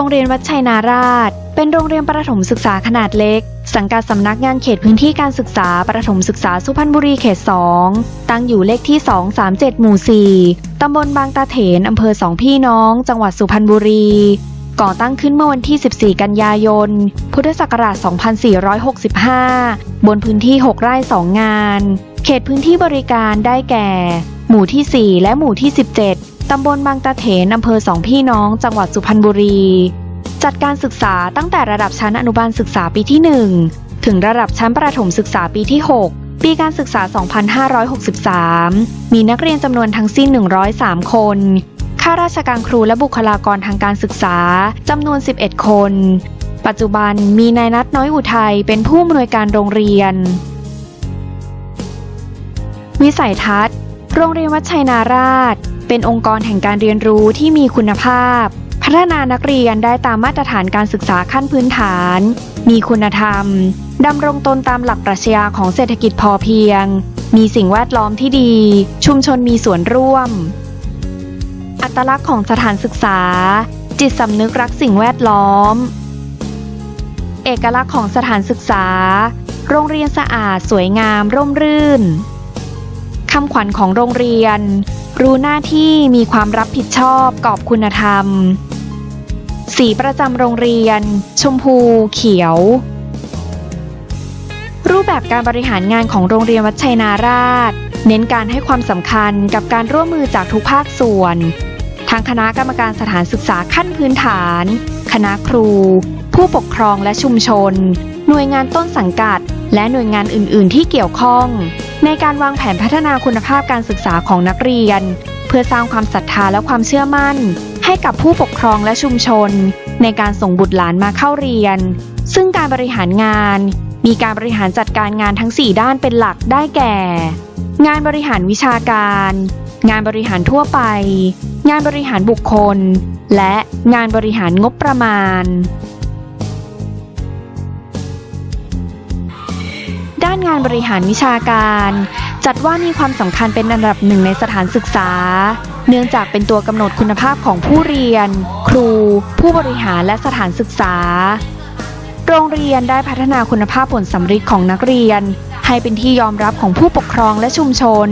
โรงเรียนวัดชัยนาราช เป็นโรงเรียนประถมศึกษาขนาดเล็ก สังกัดสำนักงานเขตพื้นที่การศึกษาประถมศึกษาสุพรรณบุรีเขต 2 ตั้งอยู่เลขที่ 237 หมู่ 4 ตำบลบางตาเถนอำเภอสองพี่น้อง จังหวัดสุพรรณบุรี ก่อตั้งขึ้นเมื่อวันที่ 14 กันยายน พุทธศักราช 2465 บนพื้นที่ 6 ไร่ 2 งาน เขตพื้นที่บริการได้แก่ หมู่ที่ 4 และหมู่ที่ 17 ตำบลบางตาเถนอำเภอสองพี่น้อง จังหวัดสุพรรณบุรี จัดการศึกษาตั้งแต่ระดับชั้นอนุบาลศึกษาปีที่ 1 ถึงระดับชั้นประถมศึกษาปีที่ 6 ปีการศึกษา 2563 มีนักเรียนจำนวนทั้งสิ้น 103 คน ข้าราชการครูและบุคลากรทางการศึกษาจำนวน 11 คน ปัจจุบันมีนายนัทน้อยอุทัยเป็นผู้อำนวยการโรงเรียน วิสัยทัศน์ โรงเรียนวัดชัยนาราช เป็นองค์กรแห่งการเรียนรู้ที่มีคุณภาพ พัฒนานักเรียนได้ตามมาตรฐานการศึกษาขั้นพื้นฐาน มีคุณธรรมดำรงตนตามหลักปรัชญาของเศรษฐกิจพอเพียง มีสิ่งแวดล้อมที่ดี ชุมชนมีส่วนร่วม อัตลักษณ์ของสถานศึกษา จิตสำนึกรักสิ่งแวดล้อม เอกลักษณ์ของสถานศึกษา โรงเรียนสะอาดสวยงาม ร่มรื่น คำขวัญของโรงเรียน รู้หน้าที่มีความรับผิดชอบกอบคุณธรรม สีประจำโรงเรียน ชมพู เขียว รูปแบบการบริหารงานของโรงเรียนวัดชัยนาราช เน้นการให้ความสำคัญกับการร่วมมือจากทุกภาคส่วนทั้งคณะกรรมการสถานศึกษาขั้นพื้นฐาน คณะครู ผู้ปกครองและชุมชน หน่วยงานต้นสังกัด และหน่วยงานอื่น ๆ ที่เกี่ยวข้อง ในการวางแผนพัฒนาคุณภาพการศึกษาของนักเรียน เพื่อสร้างความศรัทธาและความเชื่อมั่น ให้กับผู้ปกครองและชุมชน ในการส่งบุตรหลานมาเข้าเรียน ซึ่งการบริหารงาน มีการบริหารจัดการงานทั้ง 4 ด้านเป็นหลักได้แก่ งานบริหารวิชาการ งานบริหารทั่วไป งานบริหารบุคคล และงานบริหารงบประมาณานงานบริหารวิชาการ จัดว่ามีความสำคัญเป็นอันดับหนึ่งในสถานศึกษา เนื่องจากเป็นตัวกำหนดคุณภาพของผู้เรียน ครู ผู้บริหารและสถานศึกษา โรงเรียนได้พัฒนาคุณภาพผลสำฤทธิ์ของนักเรียน ให้เป็นที่ยอมรับของผู้ปกครองและชุมชน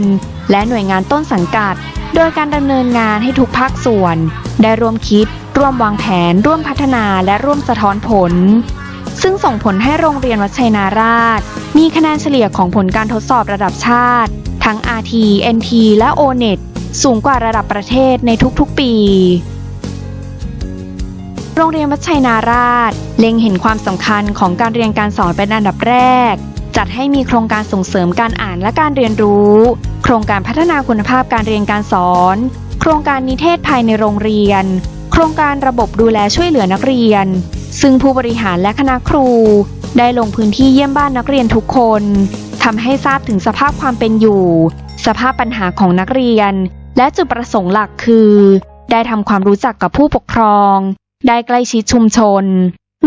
และหน่วยงานต้นสังกัด โดยการดำเนินงานให้ทุกภาคส่วน ได้ร่วมคิด ร่วมวางแผน ร่วมพัฒนาและร่วมสะท้อนผล ซึ่งส่งผลให้โรงเรียนวัดชัยนาราช มีคะแนนเฉลี่ยของผลการทดสอบระดับชาติ ทั้ง RT NT และ ONET สูงกว่าระดับประเทศในทุกๆปี โรงเรียนวัดชัยนาราช เล็งเห็นความสำคัญของการเรียนการสอนเป็นอันดับแรก จัดให้มีโครงการส่งเสริมการอ่านและการเรียนรู้ โครงการพัฒนาคุณภาพการเรียนการสอน โครงการนิเทศภายในโรงเรียน โครงการระบบดูแลช่วยเหลือนักเรียน ซึ่งผู้บริหารและคณะครู ได้ลงพื้นที่เยี่ยมบ้านนักเรียนทุกคนทำให้ทราบถึงสภาพความเป็นอยู่ สภาพปัญหาของนักเรียน และจุดประสงค์หลักคือ ได้ทำความรู้จักกับผู้ปกครอง ได้ใกล้ชิดชุมชน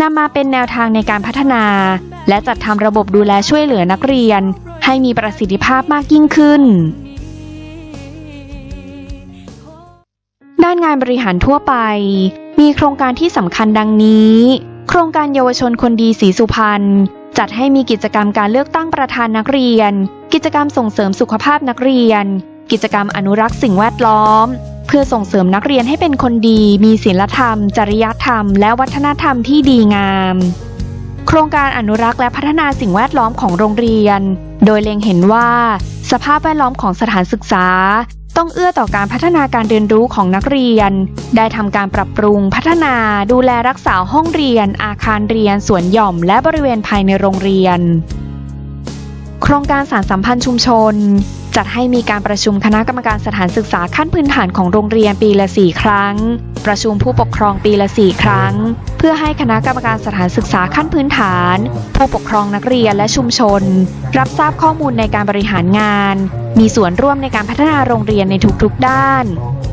นำมาเป็นแนวทางในการพัฒนา และจัดทำระบบดูแลช่วยเหลือนักเรียน ให้มีประสิทธิภาพมากยิ่งขึ้น ด้านงานบริหารทั่วไป มีโครงการที่สำคัญดังนี้ โครงการเยาวชนคนดีสีสุพรรณจัดให้มีกิจกรรมการเลือกตั้งประธานนักเรียน กิจกรรมส่งเสริมสุขภาพนักเรียน กิจกรรมอนุรักษ์สิ่งแวดล้อม เพื่อส่งเสริมนักเรียนให้เป็นคนดี มีศีลธรรม จริยธรรม และวัฒนธรรมที่ดีงาม โครงการอนุรักษ์และพัฒนาสิ่งแวดล้อมของโรงเรียน โดยเล็งเห็นว่า สภาพแวดล้อมของสถานศึกษา ต้องเอื้อต่อการพัฒนาการเรียนรู้ของนักเรียน ได้ทำการปรับปรุงพัฒนาดูแลรักษาห้องเรียน อาคารเรียน สวนหย่อม และบริเวณภายในโรงเรียน โครงการสารสัมพันธ์ชุมชน จัดให้มีการประชุมคณะกรรมการสถานศึกษาขั้นพื้นฐานของโรงเรียนปีละ 4 ครั้ง ประชุมผู้ปกครองปีละ 4 ครั้ง เพื่อให้คณะกรรมการสถานศึกษาขั้นพื้นฐาน ผู้ปกครองนักเรียนและชุมชน รับทราบข้อมูลในการบริหารงาน มีส่วนร่วมในการพัฒนาโรงเรียนในทุกๆด้าน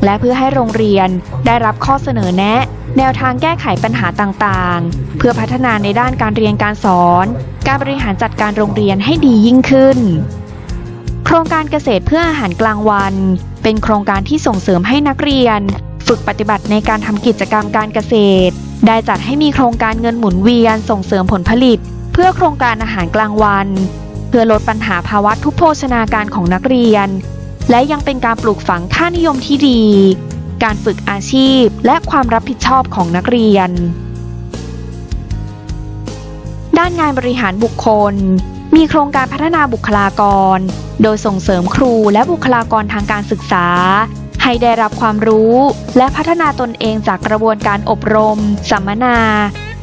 และเพื่อให้โรงเรียนได้รับข้อเสนอแนะแนวทางแก้ไขปัญหาต่างๆ เพื่อพัฒนาในด้านการเรียนการสอน การบริหารจัดการโรงเรียนให้ดียิ่งขึ้น ครงการเกษตรเพื่ออาหารกลางวัน เป็นโครงการที่ส่งเสริมให้นักเรียน ฝึกปฏิบัติในการทำกิจกรรมการเกษตร ได้จัดให้มีโครงการเงินหมุนเวียนส่งเสริมผลผลิต เพื่อโครงการอาหารกลางวัน เพื่อลดปัญหาภาวะทุพโภชนาการของนักเรียน และยังเป็นการปลูกฝังค่านิยมที่ดี การฝึกอาชีพและความรับผิดชอบของนักเรียน ด้านงานบริหารบุคคล มีโครงการพัฒนาบุคลากร โดยส่งเสริมครูและบุคลากรทางการศึกษา ให้ได้รับความรู้ และพัฒนาตนเองจากกระบวนการอบรม สัมมนา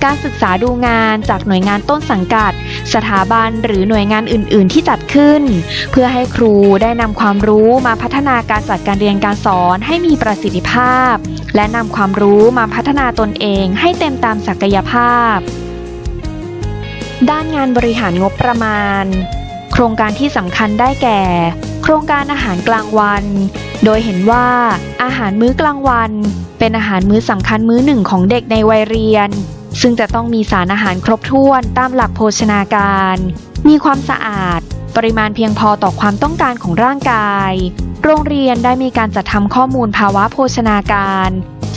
การศึกษาดูงานจากหน่วยงานต้นสังกัด สถาบันหรือหน่วยงานอื่น ๆ ที่จัดขึ้น เพื่อให้ครูได้นำความรู้มาพัฒนาการจัดการเรียนการสอนให้มีประสิทธิภาพ และนำความรู้มาพัฒนาตนเองให้เต็มตามศักยภาพ ด้านงานบริหารงบประมาณ โครงการที่สำคัญได้แก่ โครงการอาหารกลางวัน โดยเห็นว่าอาหารมื้อกลางวัน เป็นอาหารมื้อสำคัญมื้อหนึ่งของเด็กในวัยเรียน ซึ่งจะต้องมีสารอาหารครบถ้วนตามหลักโภชนาการ มีความสะอาด ปริมาณเพียงพอต่อความต้องการของร่างกาย โรงเรียนได้มีการจัดทำข้อมูลภาวะโภชนาการ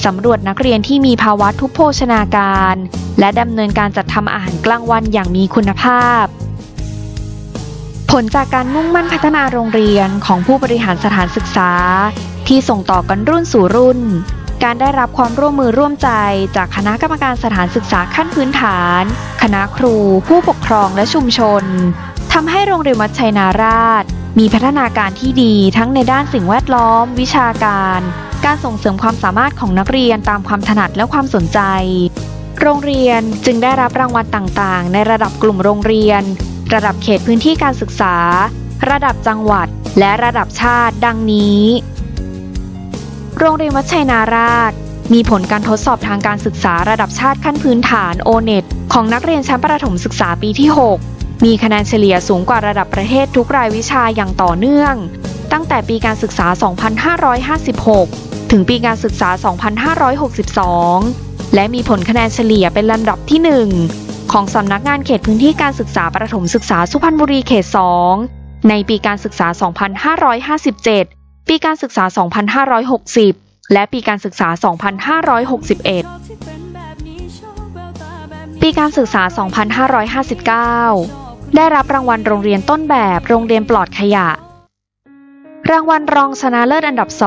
สำรวจนักเรียนที่มีภาวะทุพโภชนาการ และดำเนินการจัดทำอาหารกลางวันอย่างมีคุณภาพ ผลจากการมุ่งมั่นพัฒนาโรงเรียนของผู้บริหารสถานศึกษา ที่ส่งต่อกันรุ่นสู่รุ่น การได้รับความร่วมมือร่วมใจจากคณะกรรมการสถานศึกษาขั้นพื้นฐาน คณะครู ผู้ปกครองและชุมชนทำให้โรงเรียนวัดชัยนาราชมีพัฒนาการที่ดีทั้งในด้านสิ่งแวดล้อม วิชาการ การส่งเสริมความสามารถของนักเรียนตามความถนัดและความสนใจ โรงเรียนจึงได้รับรางวัลต่างๆ ในระดับกลุ่มโรงเรียน ระดับเขตพื้นที่การศึกษา ระดับจังหวัด และระดับชาติ ดังนี้ โรงเรียนวัดชัยนาราช มีผลการทดสอบทางการศึกษาระดับชาติขั้นพื้นฐาน o n e t ของนักเรียนชั้นประถมศึกษาปีที่ 6 มีคะแนนเฉลี่ยสูงกว่าระดับประเทศทุกรายวิชาอย่างต่อเนื่อง ตั้งแต่ปีการศึกษา 2556 ถึงปีการศึกษา 2562 และมีผลคะแนนเฉลี่ยเป็นลำดับที่ 1 ของสำนักงานเขตพื้นที่การศึกษาประถมศึกษาสุพรรณบุรีเขต 2 ในปีการศึกษา 2557 ปีการศึกษา 2560 และปีการศึกษา 2561 ปีการศึกษา 2559 ได้รับรางวัลโรงเรียนต้นแบบโรงเรียนปลอดขยะ รางวัลรองชนะเลิศอันดับ 2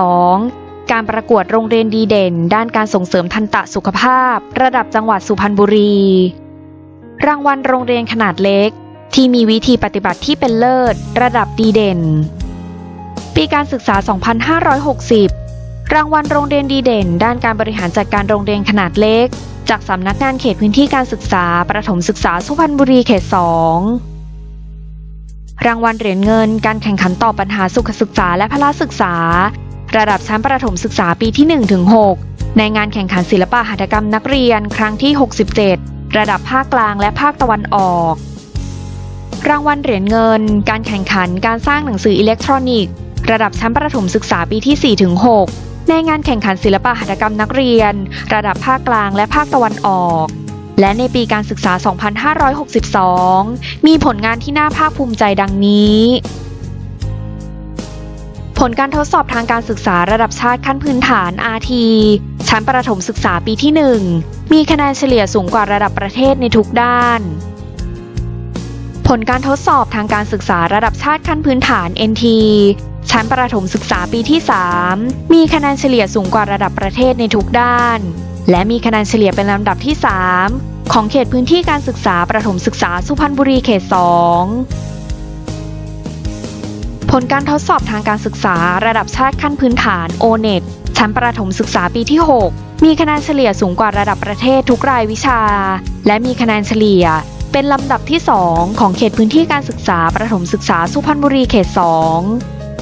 การประกวดโรงเรียนดีเด่น ด้านการส่งเสริมทันตะสุขภาพ ระดับจังหวัดสุพรรณบุรี รางวัลโรงเรียนขนาดเล็ก ที่มีวิธีปฏิบัติที่เป็นเลิศ ระดับดีเด่น ปีการศึกษา 2560 รางวัลโรงเรียนดีเด่น ด้านการบริหารจัดการโรงเรียนขนาดเล็ก จากสำนักงานเขตพื้นที่การศึกษา ประถมศึกษาสุพรรณบุรีเขต 2รางวัลเหรียญเงิน การแข่งขันตอบปัญหาสุขศึกษาและพละศึกษา ระดับชั้นประถมศึกษาปีที่ 1-6 ในงานแข่งขันศิลปะหัตถกรรมนักเรียนครั้งที่ 67 ระดับภาคกลางและภาคตะวันออก รางวัลเหรียญเงิน การแข่งขันการสร้างหนังสืออิเล็กทรอนิกส์ ระดับชั้นประถมศึกษาปีที่ 4-6 ในงานแข่งขันศิลปะหัตถกรรมนักเรียน ระดับภาคกลางและภาคตะวันออกและในปีการศึกษา 2562 มีผลงานที่น่าภาคภูมิใจดังนี้ ลการทดสอบทางการศึกษาระดับชาติขั้นพื้นฐาน RT ชั้นประถมศึกษาปีที่ 1 มีคะแนนเฉลี่ยสูงกว่าระดับประเทศในทุกด้าน ผลการทดสอบทางการศึกษาระดับชาติขั้นพื้นฐาน NT ชั้นประถมศึกษาปีที่ 3 มีคะแนนเฉลี่ยสูงกว่าระดับประเทศในทุกด้าน และมีคะแนนเฉลี่ยเป็นลำดับที่ 3 ของเขตพื้นที่การศึกษาประถมศึกษาสุพรรณบุรีเขต 2 ผลการทดสอบทางการศึกษาระดับชาติขั้นพื้นฐาน o n e t ชั้นประถมศึกษาปีที่ 6 มีคะแนนเฉลี่ยสูงกว่าระดับประเทศทุกรายวิชา และมีคะแนนเฉลี่ย เป็นลำดับที่ 2 ของเขตพื้นที่การศึกษาประถมศึกษาสุพรรณบุรีเขต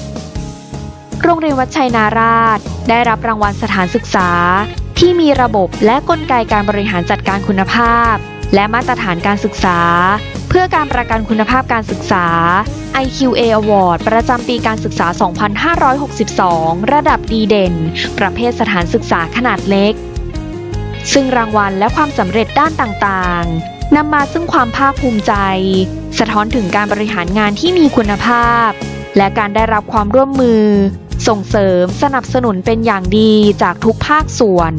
2 โรงเรียนวัดชัยนาราช ได้รับรางวัลสถานศึกษา ที่มีระบบและกลไกการบริหารจัดการคุณภาพ และมาตรฐานการศึกษา เพื่อการประกันคุณภาพการศึกษา IQA Award ประจำปีการศึกษา 2562 ระดับดีเด่น ประเภทสถานศึกษาขนาดเล็ก ซึ่งรางวัลและความสำเร็จด้านต่างๆนำมาซึ่งความภาคภูมิใจ สะท้อนถึงการบริหารงานที่มีคุณภาพ และการได้รับความร่วมมือ ส่งเสริมสนับสนุนเป็นอย่างดีจากทุกภาคส่วน